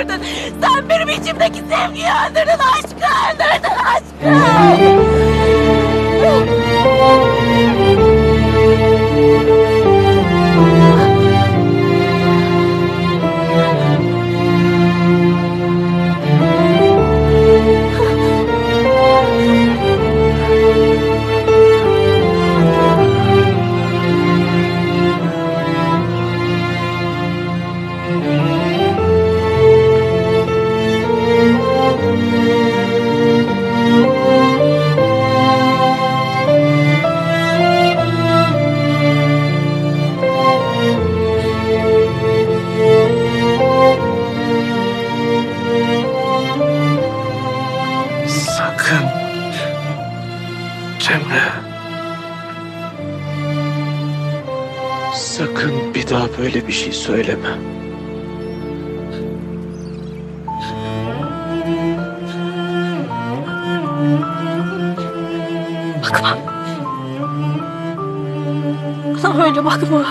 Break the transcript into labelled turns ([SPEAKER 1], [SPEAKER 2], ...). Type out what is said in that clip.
[SPEAKER 1] öldürdün. Sen benim içimdeki sevgiyi öldürdün. Aşkı öldürdün. Aşkı.
[SPEAKER 2] Sakın. Cemre. Sakın bir daha böyle bir şey söyleme.
[SPEAKER 1] Bakma. Bana öyle bakma.